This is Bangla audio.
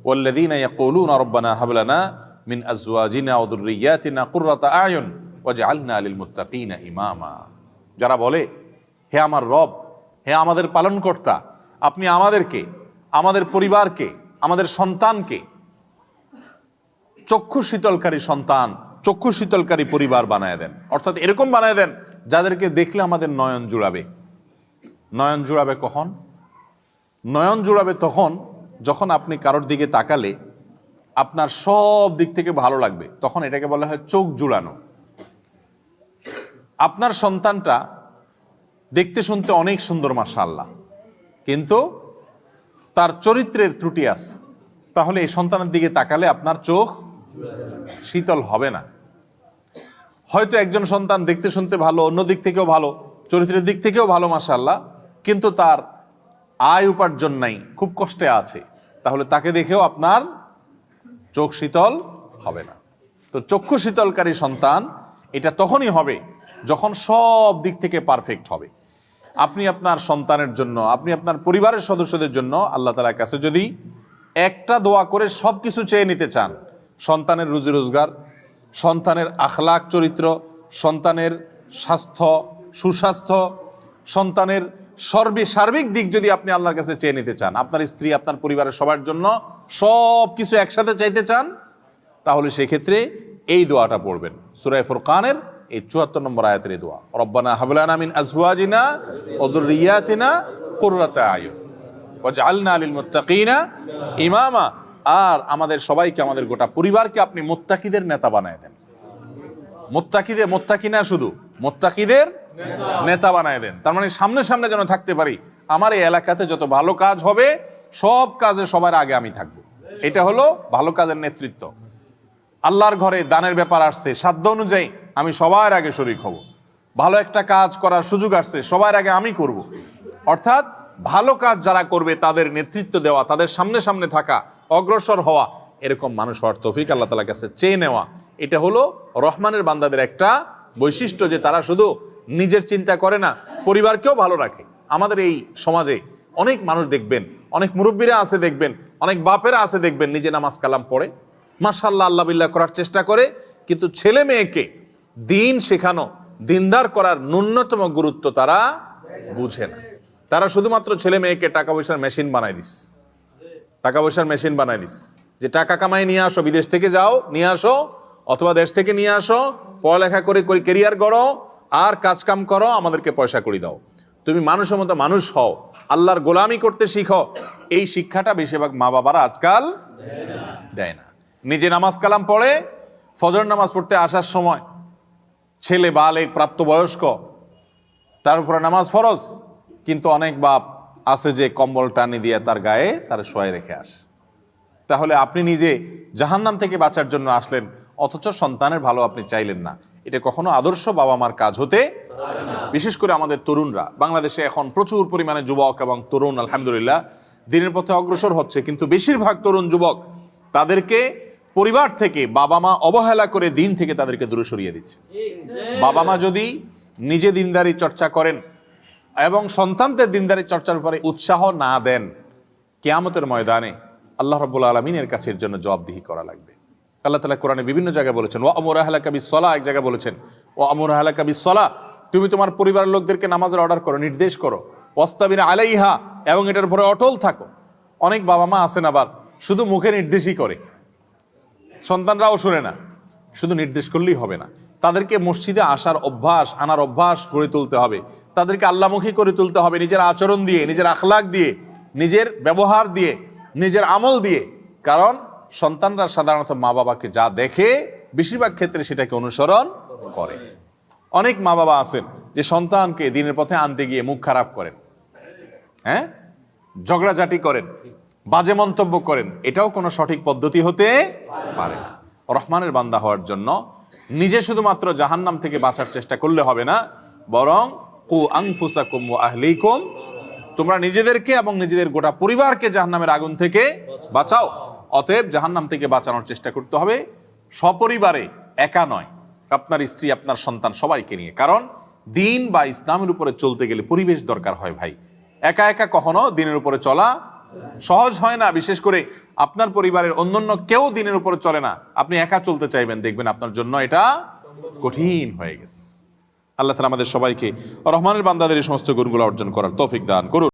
والذين يقولون ربنا هب لنا من ازواجنا وذرياتنا قرة اعين واجعلنا للمتقين اماما যারা বলে হে আমার রব হে আমাদের পালনকর্তা আপনি আমাদেরকে আমাদের পরিবারকে আমাদের সন্তানকে চক্ষু শীতলকারী সন্তান চক্ষু শীতলকারী পরিবার বানায় দেন অর্থাৎ এরকম বানায় দেন যাদেরকে দেখলে আমাদের নয়ন জুড়াবে নয়ন জুড়াবে কখন নয়ন জুড়াবে তখন যখন আপনি কারোর দিকে তাকালে আপনার সব দিক থেকে ভালো লাগবে, তখন এটাকে বলা হয় চোখ জুড়ানো। আপনার সন্তানটা দেখতে শুনতে অনেক সুন্দর, মাশাআল্লাহ। কিন্তু তার চরিত্রের ত্রুটি আছে। তাহলে এই সন্তানের দিকে তাকালে আপনার চোখ শীতল হবে না। হয়তো একজন সন্তান দেখতে শুনতে ভালো, অন্য দিক থেকেও ভালো, চরিত্রের দিক থেকেও ভালো, মাশাআল্লাহ, কিন্তু তার আয় উপার্জন নাই, খুব কষ্টে আছে। তাহলে তাকে দেখেও আপনার চোখ শীতল হবে না। তো চক্ষু শীতলকারী সন্তান, এটা তখনই হবে যখন সব দিক থেকে পারফেক্ট হবে। আপনি আপনার সন্তানের জন্য, আপনি আপনার পরিবারের সদস্যদের জন্য আল্লাহ তালার কাছে যদি একটা দোয়া করে সব কিছু চেয়ে নিতে চান, সন্তানের রুজি রোজগার, সন্তানের আখলাক চরিত্র, সন্তানের স্বাস্থ্য, সুস্বাস্থ্য, সন্তানের সর্বে সার্বিক দিক যদি আপনি আল্লাহর কাছে চেয়ে নিতে চান, আপনার স্ত্রী, আপনার পরিবারের সবার জন্য সব কিছু একসাথে চাইতে চান, তাহলে সেক্ষেত্রে এই দোয়াটা পড়বেন। সুরায় ফুরকানের এই চুয়াত্তর নম্বর আয়াতের দোয়া। রব্বানা হাবলানা মিন আজওয়াজিনা ওজুরিয়াতিনা কুররাতা আয়ুন ওয়াজআলনা লিল মুত্তাকিনা ইমামা। আর আমাদের সবাইকে, আমাদের গোটা পরিবারকে আপনি মোত্তাকিদের নেতা বানায় দেন। মোত্তাকিদের মোত্তাকি না শুধু। মোত্তাকিদের নেতা বানায় দেন তার মানে সামনে সামনে যেন থাকতে পারি। আমার এই এলাকাতে যত ভালো কাজ হবে, সব কাজে সবার আগে আমি থাকব। এটা হলো ভালো কাজের নেতৃত্ব। আল্লাহর ঘরে দানের ব্যাপার আসছে, সাধ্য অনুযায়ী আমি সবার আগে শরিক হব। ভালো একটা কাজ করার সুযোগ আসছে, সবার আগে আমি করব। অর্থাৎ ভালো কাজ যারা করবে, তাদের নেতৃত্ব দেওয়া, তাদের সামনে সামনে থাকা, অগ্রসর হওয়া, এরকম মানুষ হওয়ার তৌফিক আল্লাহ তালার কাছে চেয়ে নেওয়া, এটা হলো রহমানের বান্দাদের একটা বৈশিষ্ট্য যে তারা শুধু নিজের চিন্তা করে না, পরিবারকেও ভালো রাখে। আমাদের এই সমাজে অনেক মানুষ দেখবেন, অনেক মুরব্বীরা আছে দেখবেন, অনেক বাপেরা আছে দেখবেন, নিজে নামাজ কালাম পড়ে। মাসাল্লাহ আল্লাহ বিল্লাহ করার চেষ্টা করে, কিন্তু ছেলে মেয়েকে দিন শেখানো, দিনদার করার ন্যূনতম গুরুত্ব তারা বুঝে না। তারা শুধুমাত্র ছেলে মেয়েকে টাকা পয়সার মেশিন বানায় দিস। টাকা পয়সার মেশিন বানাই দিস। যে টাকা কামাই নিয়ে আসো, বিদেশ থেকে যাও, নিয়ে আসো, অথবা দেশ থেকে নিয়ে আসো, পড়ালেখা করে কেরিয়ার গড়ো আর কাজ কাম করো, আমাদেরকে পয়সা করে দাও। তুমি মানুষের মতো মানুষ হও, আল্লাহর গোলামি করতে শিখো। এই শিক্ষাটা বেশিরভাগ মা বাবারা আজকাল দেয় না। নিজে নামাজ কালাম পড়ে, ফজর নামাজ পড়তে আসার সময় ছেলে বালেক প্রাপ্তবয়স্ক, তার উপরে নামাজ ফরজ, কিন্তু অনেক বাপ আছে যে কম্বল টানি দিয়ে তার গায়ে তার শোয় রেখে আসে। তাহলে আপনি নিজে জাহান্নাম থেকে বাঁচার জন্য আসলেন, অথচ সন্তানের ভালো আপনি চাইলেন না। এটা কখনো আদর্শ বাবা মার কাজ হতে বিশেষ করে আমাদের তরুণরা। বাংলাদেশে এখন প্রচুর পরিমাণে যুবক এবং তরুণ, আলহামদুলিল্লাহ, দিনের পথে অগ্রসর হচ্ছে। কিন্তু বেশিরভাগ তরুণ যুবক তাদেরকে পরিবার থেকে বাবা মা অবহেলা করে দিন থেকে তাদেরকে দূরে সরিয়ে দিচ্ছে। বাবা মা যদি নিজে দিনদারি চর্চা করেন এবং সন্তানদের দিনদারি চর্চার উপরে উৎসাহ না দেন, কেয়ামতের ময়দানে আল্লাহ রব্বুল আলমিনের কাছে এর জন্য জবাবদিহি করা লাগবে। আল্লাহ তালা কোরআনে বিভিন্ন জায়গায় বলেছেন ও আমর আহলা কবি সলা এক জায়গায় বলেছেন ও আমর আহলা কবি সলা তুমি তোমার পরিবারের লোকদেরকে নামাজের অর্ডার করো, নির্দেশ করো ওয়াস্তাবিনা আলাইহা এবং এটার উপরে অটল থাকো। অনেক বাবা মা আছেন আবার, শুধু মুখে নির্দেশই করে। সন্তানরাও শুনে না, শুধু নির্দেশ করলেই হবে না। তাদেরকে মসজিদে আসার অভ্যাস, আনার অভ্যাস গড়ে তুলতে হবে। তাদেরকে আল্লামুখী করে তুলতে হবে, নিজের আচরণ দিয়ে, নিজের আখলাক দিয়ে, নিজের ব্যবহার দিয়ে, নিজের আমল দিয়ে। কারণ সন্তানরা সাধারণত মা বাবাকে যা দেখে বেশিরভাগ ক্ষেত্রে সেটাকে অনুসরণ করে। অনেক মা বাবা আছেন যে সন্তানকে দিনের পথে আনতে গিয়ে মুখ খারাপ করেন। হ্যাঁ? ঝগড়াঝাটি করেন, বাজে মন্তব্য করেন, এটাও কোনো সঠিক পদ্ধতি হতে পারে না। রহমানের বান্দা হওয়ার জন্য নিজে শুধুমাত্র জাহান্নাম থেকে বাঁচার চেষ্টা করলে হবে না, বরং কু আংফুসাকুম ওয়া আহলিকুম, তোমরা নিজেদেরকে এবং নিজেদের গোটা পরিবারকে জাহান্নামের আগুন থেকে বাঁচাও। অতএব জাহান্নাম থেকে বাঁচানোর চেষ্টা করতে হবে। সপরিবারে একা নয়। আপনার স্ত্রী, আপনার সন্তান সবাইকে নিয়ে। কারণ দিন বা ইসলামের উপরে চলতে গেলে পরিবেশ দরকার হয় ভাই। একা একা কখনো দিনের উপরে চলা সহজ হয় না। বিশেষ করে আপনার পরিবারের অন্যান্য কেউ দিনের উপরে চলে না। আপনি একা চলতে চাইবেন। দেখবেন আপনার জন্য এটা কঠিন হয়ে গেছে। আল্লাহ তালা আমাদের সবাইকে রহমানের বান্দাদের এই সমস্ত গুণগুলো অর্জন করার তৌফিক দান করুন।